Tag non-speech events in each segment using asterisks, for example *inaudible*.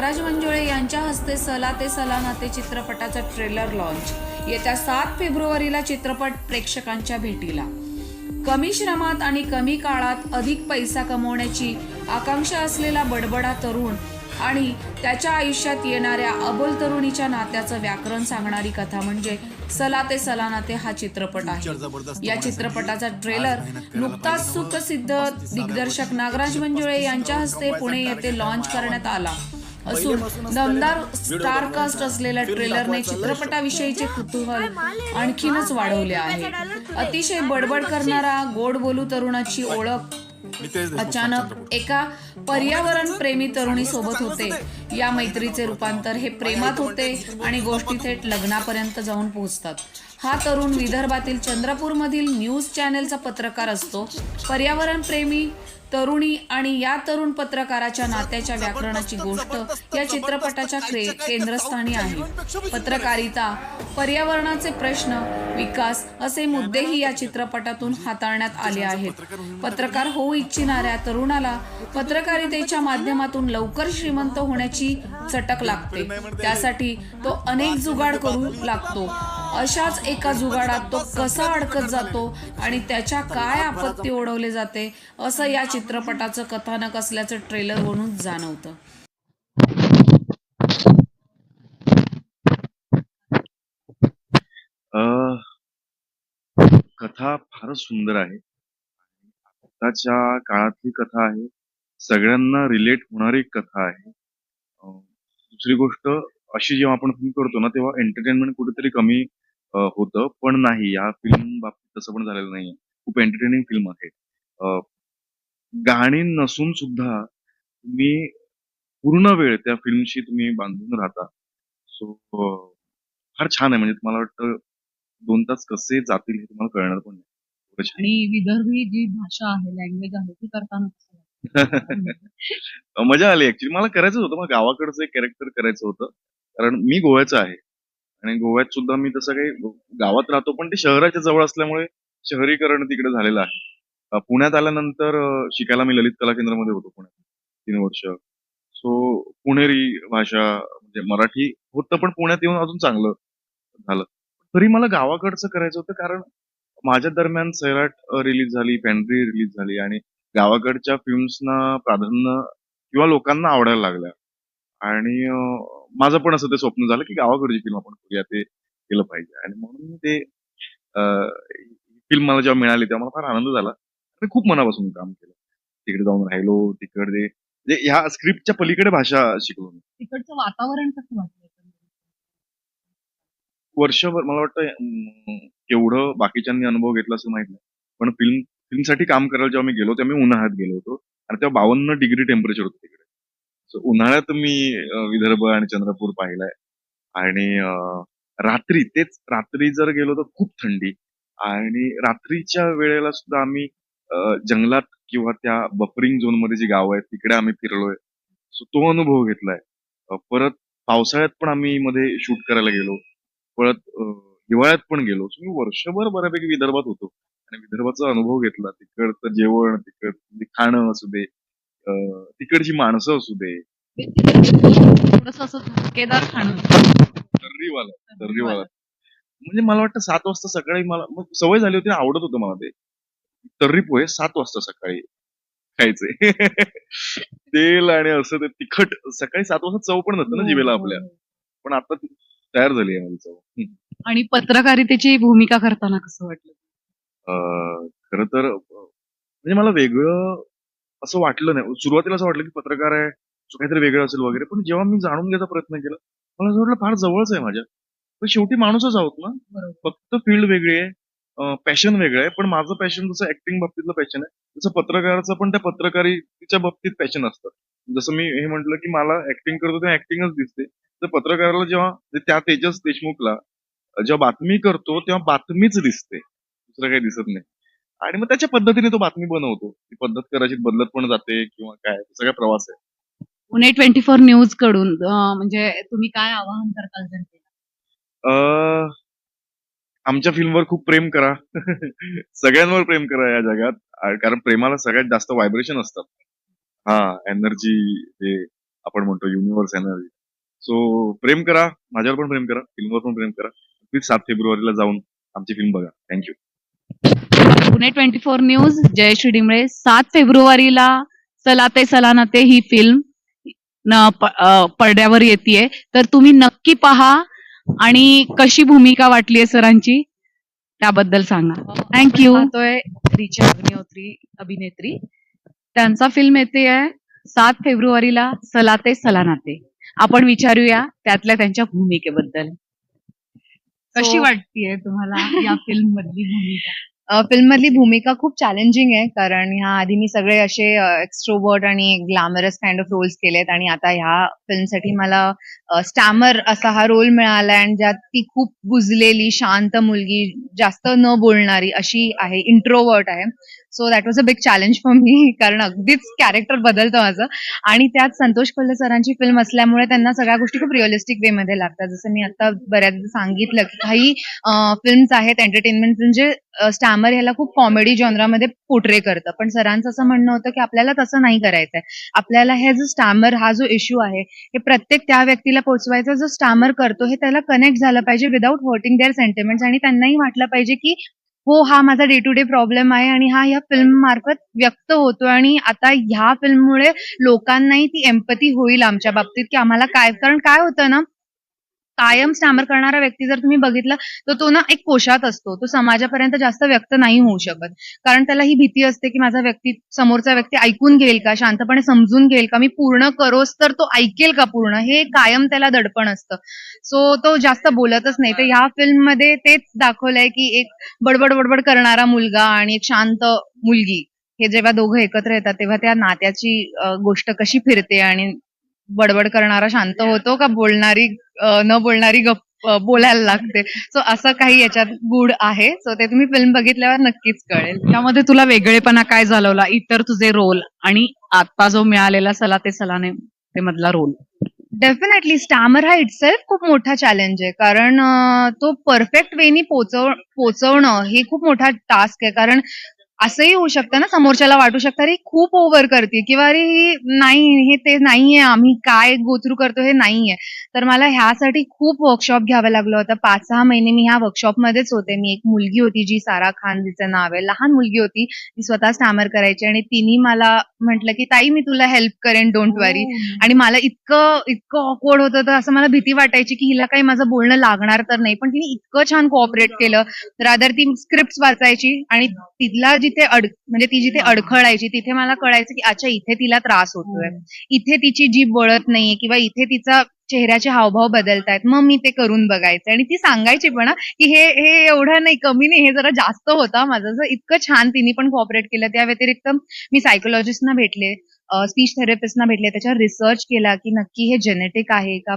नागराज मंजुळे यांच्या हस्ते सला ते सलाना ते चित्रपटाचा ट्रेलर लॉन्च येत्या सात फेब्रुवारीला चित्रपट प्रेक्षकांच्या भेटीला. कमी श्रमात आणि कमी काळात अधिक पैसा कमवण्याची आकांक्षा असलेला बडबडा तरुण आणि त्याच्या आयुष्यात येणाऱ्या अबोल तरुणीच्या नात्याचं व्याकरण सांगणारी कथा म्हणजे सला ते सलाना ते हा चित्रपट आहे. या चित्रपटाचा ट्रेलर नुकताच सुप्रसिद्ध दिग्दर्शक नागराज मंजुळे यांच्या हस्ते पुणे येथे लॉन्च करण्यात आला. असून दमदार स्टारकास्ट असलेल्या ट्रेलरने चित्रपटाविषयीचे कुतूहल आणखीनच वाढवले आहे अतिशय बडबड करणारा गोड बोलू तरुणाची ओळख अचानक एका पर्यावरण प्रेमी तरुणी सोबत होते. या मैत्रीचे रूपांतर हे प्रेमात होते आणि गोष्टी थेट लग्नापर्यंत जाऊन पोहोचतात. हा तरुण विदर्भातील चंद्रपूरमधील न्यूज चॅनेलचा पत्रकार असतो. पर्यावरण प्रेमी तरुणी आणि या तरुण पत्रकाराच्या नात्याच्या व्याकरणाची गोष्ट या चित्रपटाच्या केंद्रस्थानी आहे. पत्रकारिता पर्यावरणाचे प्रश्न विकास असे मुद्देही या चित्रपटातून हाताळण्यात आले आहेत. पत्रकार होऊ इच्छिणाऱ्या तरुणाला पत्रकारितेच्या माध्यमातून लवकर श्रीमंत होण्याची चटक लागते. त्यासाठी तो अनेक जुगाड करू लागतो. अशाच एका जुगाडात तो कसा अडकत जातो आणि त्याच्या काय आपत्ती ओढवले जाते असं या चित्रपटाचं कथानक असल्याचं ट्रेलरवरून जाणवतं अ, कथा फारच सुंदर आहे. आताच्या काळातली कथा आहे. सगळ्यांना रिलेट होणारी कथा आहे. दुसरी गोष्ट अशी जेव्हा आपण फिल्म करतो ना, तेव्हा एंटरटेनमेंट कुठेतरी कमी होतं. पण नाही, या फिल्म बाबतीत तसं पण झालेलं नाहीये. खूप एंटरटेनिंग फिल्म आहे. गाणी नसून सुद्धा तुम्ही पूर्ण वेळ त्या फिल्मशी तुम्ही बांधून राहता. सो फार छान आहे. म्हणजे तुम्हाला वाटतं 2 तास कसे जातील हे तुम्हाला कळणार पण नाही. आणि विदर्भी जी भाषा आहे, लँग्वेज आहे ती करताना *laughs* मजा आली ऍक्च्युली मला करायचं होतं मला गावाकडचं एक कॅरेक्टर करायचं होतं कारण मी गोव्याचा आहे आणि गोव्यात सुद्धा मी तसं काही गावात राहतो पण ते शहराच्या जवळ असल्यामुळे शहरीकरण तिकडे झालेलं आहे. पुण्यात आल्यानंतर शिकायला मी ललित कला केंद्रामध्ये होतो पुण्यात तीन वर्ष. सो पुणेरी भाषा म्हणजे मराठी होतं पण पुण्यात येऊन अजून चांगलं झालं. तरी मला गावाकडचं करायचं होतं कारण माझ्या दरम्यान सैराट रिलीज झाली पॅन्ट्री रिलीज झाली आणि गावाकडच्या फिल्म्सना प्राधान्य किंवा लोकांना आवडायला लागल्या. आणि माझं पण असं ते स्वप्न झालं की गावाकडची फिल्म आपण करूया ते केलं पाहिजे. आणि म्हणून ते फिल्म मला जेव्हा मिळाली तेव्हा मला फार आनंद झाला. आणि खूप मनापासून काम केलं. तिकडे जाऊन राहिलो तिकडे म्हणजे ह्या स्क्रिप्टच्या पलीकडे भाषा शिकलो मी. तिकडचं वातावरण कसं वाटलं? वर्षभर मला वाटतं केवढं बाकीच्यांनी अनुभव घेतला असं माहीत नाही. पण फिल्म फिल्मसाठी काम करायला जेव्हा मी गेलो तेव्हा मी उन्हाळ्यात गेलो होतो. आणि तेव्हा बावन्न डिग्री टेम्परेचर होतं तिकडे. उन्हाळ्यात मी विदर्भ आणि चंद्रपूर पाहिलाय. आणि रात्री तेच रात्री जर गेलो तर खूप थंडी. आणि रात्रीच्या वेळेला सुद्धा आम्ही जंगलात किंवा त्या बफरिंग झोनमध्ये जी गावं आहेत तिकडे आम्ही फिरलोय. सो तो अनुभव घेतलाय. परत पावसाळ्यात पण आम्ही मध्ये शूट करायला गेलो. परत हिवाळ्यात पण गेलो. सो मी वर्षभर बऱ्यापैकी विदर्भात होतो. आणि विदर्भाचा अनुभव घेतला. तिकडचं जेवण तिकड खाणं असू दे तिकडची माणसं असू दे. थोडंसं असं धक्केदार खाणं. तर्रीवाला तर्रीवाला म्हणजे मला वाटतं सात वाजता सकाळी मला मग सवय झाली होती आवडत होतं मला ते. तर्री पोहे सात वाजता सकाळी खायचे. *laughs* तेल आणि असं ते तिखट सकाळी सात वाजता चव पण नसतं ना जिभेला आपल्या. हो, हो. पण आता ती तयार झाली आहे माझी चव. आणि पत्रकारितेची भूमिका करताना कसं वाटलं? अं, खरं तर म्हणजे मला वेगळं असं वाटलं नाही. सुरुवातीला असं वाटलं की पत्रकार आहे सो काहीतरी वेगळं असेल वगैरे पण जेव्हा मी जाणून घ्यायचा प्रयत्न केला मला असं वाटलं फार जवळच आहे माझ्या. पण शेवटी माणूसच आहोत ना. फक्त फील्ड वेगळी आहे पॅशन वेगळं आहे पण माझं पॅशन जसं ऍक्टिंग बाबतीतलं पॅशन आहे तसं पत्रकाराचं पण त्या पत्रकारितेच्या बाबतीत पॅशन असतं. जसं मी हे म्हटलं की मला ऍक्टिंग करतो तेव्हा ऍक्टिंगच दिसते. तर पत्रकाराला जेव्हा त्या तेजस देशमुखला जेव्हा बातमी करतो तेव्हा बातमीच दिसते. दुसरं काही दिसत नाही. आणि मग त्याच्या पद्धतीने तो बातमी बनवतो. ती पद्धत कदाचित बदलत पण जाते किंवा काय सगळा प्रवास आहे. पुणे ट्वेंटी फोर न्यूजकडून म्हणजे तुम्ही काय आवाहन करताल जनतेला? अं, आमच्या फिल्मवर खूप प्रेम करा. सगळ्यांवर प्रेम करा या जगात. कारण प्रेमाला सगळ्यात जास्त व्हायब्रेशन असतात हा एनर्जी जे आपण म्हणतो युनिव्हर्स एनर्जी सो प्रेम करा. माझ्यावर पण प्रेम करा. फिल्मवर पण प्रेम करा. प्लीज सात फेब्रुवारीला जाऊन आमची फिल्म बघा. Thank you Pune twenty four news. Jayashree Dimle सात फेब्रुवारीला चला ते सलानते ही फिल्म न प- अ, पडद्यावर येते तर तुम्ही नक्की पहा आणि कशी भूमिका वाटलीये सरांची त्याबद्दल सांगा. थँक्यू रिचा अग्निहोत्री अभिनेत्री त्यांचा फिल्म येते आहे सात फेब्रुवारीला सलाते सलानाते आपण विचारूया त्यातल्या त्यांच्या भूमिकेबद्दल. कशी वाटतीये तुम्हाला या फिल्म मधली भूमिका? फिल्म मधली भूमिका खूप चॅलेंजिंग आहे कारण ह्या आधी मी सगळे असे एक्स्ट्रोवर्ट आणि ग्लॅमरस काइंड ऑफ रोल्स केलेत आणि आता ह्या फिल्मसाठी मला स्टॅमर असा हा रोल मिळाला आणि ज्यात ती खूप बुजलेली शांत मुलगी जास्त न बोलणारी अशी आहे इंट्रोवर्ट आहे. So that was a big challenge for me कारण अगदीच कॅरेक्टर बदलतं माझं. आणि त्यात संतोष कोल्हे सरांची फिल्म असल्यामुळे त्यांना सगळ्या गोष्टी खूप रिअलिस्टिक वे मध्ये लागतात. जसं मी आता बऱ्याचदा सांगितलं की काही फिल्म्स आहेत एंटरटेनमेंट म्हणजे स्टॅमर ह्याला खूप कॉमेडी जॉनरामध्ये पोर्ट्रे करतं. पण सरांचं असं म्हणणं होतं की आपल्याला तसं नाही करायचंय. आपल्याला हे जो स्टॅमर हा जो इश्यू आहे हे प्रत्येक त्या व्यक्तीला पोहोचवायचा जो स्टॅमर करतो हे त्याला कनेक्ट झालं पाहिजे विदाऊट हर्टिंग देअर सेंटिमेंट्स आणि त्यांनाही वाटलं पाहिजे की हो हा माझा डे टू डे प्रॉब्लेम आहे आणि हा ह्या फिल्म मार्फत व्यक्त होतो आणि आता ह्या फिल्ममुळे लोकांनाही ती एम्पती होईल आमच्या बाबतीत की आम्हाला काय कारण काय होतं ना कायम स्टॅमर करणारा व्यक्ती जर तुम्ही बघितला तर तो ना एक कोशात असतो. तो समाजापर्यंत जास्त व्यक्त नाही होऊ शकत. कारण त्याला ही भीती असते की माझा व्यक्ती समोरचा व्यक्ती ऐकून घेईल का शांतपणे समजून घेईल का मी पूर्ण करोस तर तो ऐकेल का पूर्ण? हे कायम त्याला दडपण असतं. सो तो जास्त बोलतच नाही. तर ह्या फिल्ममध्ये तेच दाखवलंय की एक बडबड बडबड करणारा मुलगा आणि एक शांत मुलगी. हे जेव्हा दोघं एकत्र येतात तेव्हा त्या नात्याची गोष्ट कशी फिरते आणि बडबड करणारा शांत होतो का बोलणारी न बोलणारी गप बोलायला लागते. सो असं काही याच्यात गुड आहे. सो ते तुम्ही फिल्म बघितल्यावर नक्कीच कळेल. त्यामध्ये तुला वेगळेपणा काय झालवला इतर तुझे रोल आणि आता जो मिळालेला सला ते सलाने ते मधला रोल डेफिनेटली स्टॅमर हा इटसेल्फ खूप मोठा चॅलेंज आहे. कारण तो परफेक्ट वेनी पोचव पोचवणं हे खूप मोठा टास्क आहे. कारण असंही होऊ शकतं ना समोरच्याला वाटू शकतं अरे ही खूप ओव्हर करते किंवा अरे ही नाही हे ते नाहीये आम्ही काय गोथ्रू करतो हे नाहीये. तर मला ह्यासाठी खूप वर्कशॉप घ्यावं लागलं होतं. पाच सहा महिने मी ह्या वर्कशॉपमध्येच होते. मी एक मुलगी होती जी सारा खान तिचं नाव आहे. लहान मुलगी होती. ती स्वतः स्टॅमर करायची आणि तिने मला म्हटलं की ताई मी तुला हेल्प करेन डोंट वरी आणि मला इतकं इतकं ऑकवर्ड होतं तर असं मला भीती वाटायची की हिला काही माझं बोलणं लागणार तर नाही. पण तिने इतकं छान कोऑपरेट केलं. रादर ती स्क्रिप्ट वाचायची आणि तिला जिथे अड म्हणजे ती जिथे अडखळायची तिथे मला कळायचं की अच्छा इथे तिला त्रास होतोय. इथे तिची जीभ वळत नाहीये किंवा इथे तिचा चेहऱ्याचे हावभाव बदलतायत. मग मी ते करून बघायचं. आणि ती सांगायची पण की हे हे एवढं नाही कमी नाही हे जरा जास्त होता माझं. असं इतकं छान तिने पण कॉपरेट केलं त्या व्यतिरिक्त मी सायकोलॉजिस्टना भेटले स्पीच थेरपिस्टना भेटले त्याच्यावर रिसर्च केला की नक्की हे जेनेटिक आहे का?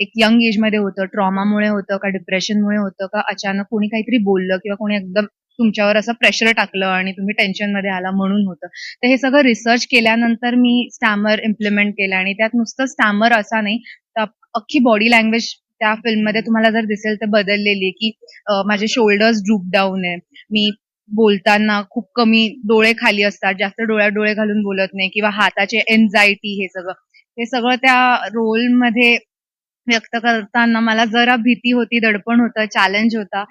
एक यंग एजमध्ये होतं ट्रॉमामुळे होतं का डिप्रेशनमुळे होतं का? अचानक कोणी काहीतरी बोललं किंवा कोणी एकदम तुमच्यावर असं प्रेशर टाकलं आणि तुम्ही टेन्शनमध्ये आला म्हणून होतं. तर हे सगळं रिसर्च केल्यानंतर मी स्टॅमर इम्प्लिमेंट केलं आणि त्यात नुसतं स्टॅमर असा नाही तर अख्खी बॉडी लँग्वेज त्या फिल्ममध्ये तुम्हाला जर दिसेल तर बदललेली आहे की माझे शोल्डर्स ड्रूप डाऊन आहे. मी बोलताना खूप कमी डोळे खाली असतात जास्त डोळ्यात डोळे घालून बोलत नाही किंवा हाताचे एन्झायटी हे सगळं. हे सगळं त्या रोलमध्ये व्यक्त करताना मला जरा भीती होती दडपण होतं चॅलेंज होता.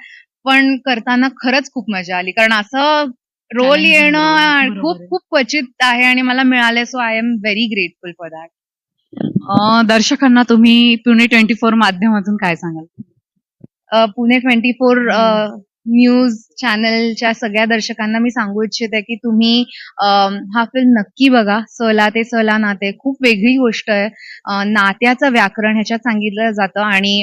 पण करताना खरंच खूप मजा आली. कारण असं रोल येणं खूप. खूप क्वचित आहे आणि मला मिळाले so I am very grateful for that दर्शकांना तुम्ही पुणे ट्वेंटी फोर माध्यमातून काय सांगाल? पुणे ट्वेंटी फोर न्यूज चॅनलच्या सगळ्या दर्शकांना मी सांगू इच्छिते की तुम्ही हा फिल्म नक्की बघा. सला ते सला नाते. खूप वेगळी गोष्ट आहे. नात्याचं व्याकरण ह्याच्यात सांगितलं जातं आणि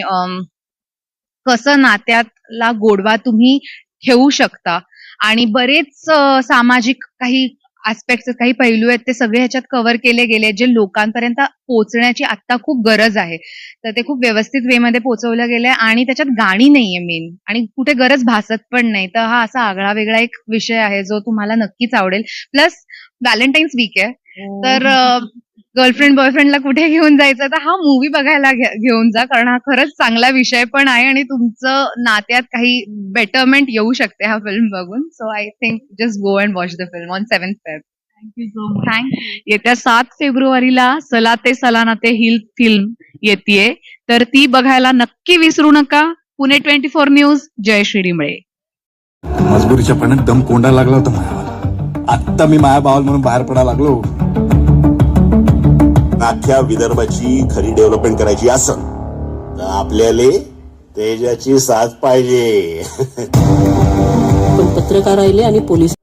कसं नात्यातला गोडवा तुम्ही ठेवू शकता. आणि बरेच सामाजिक काही आस्पेक्ट काही पैलू आहेत ते सगळे ह्याच्यात कव्हर केले गेले जे लोकांपर्यंत पोहोचण्याची आता खूप गरज आहे. तर ते खूप व्यवस्थित वे मध्ये पोहोचवलं गेलंय आणि त्याच्यात गाणी नाहीये मेन आणि कुठे गरज भासत पण नाही. तर हा असा आगळा वेगळा एक विषय आहे जो तुम्हाला नक्कीच आवडेल. प्लस व्हॅलेंटाईन्स वीक आहे. तर गर्लफ्रेंड बॉयफ्रेंडला कुठे घेऊन जायचं? तर हा मूवी बघायला घेऊन जा कारण हा खरंच चांगला विषय पण आहे आणि तुमचं नात्यात काही बेटरमेंट येऊ शकते हा फिल्म बघून. So I think just go and watch the film on seventh Feb thank you so much येत्या सात फेब्रुवारीला सला ते सलानाते ही फिल्म येते तर ती बघायला नक्की विसरू नका. Pune twenty four news Jayashree Dimble मजबुरीच्या पाण्यात दम कोंडा लागला होता आत्ता मी माया बावल म्हणून बाहेर पडायला लागलो. अख्ख्या विदर्भाची खरी डेव्हलपमेंट करायची असन तर आपल्याला तेजाची साथ पाहिजे. पण पत्रकार राहिले आणि पोलीस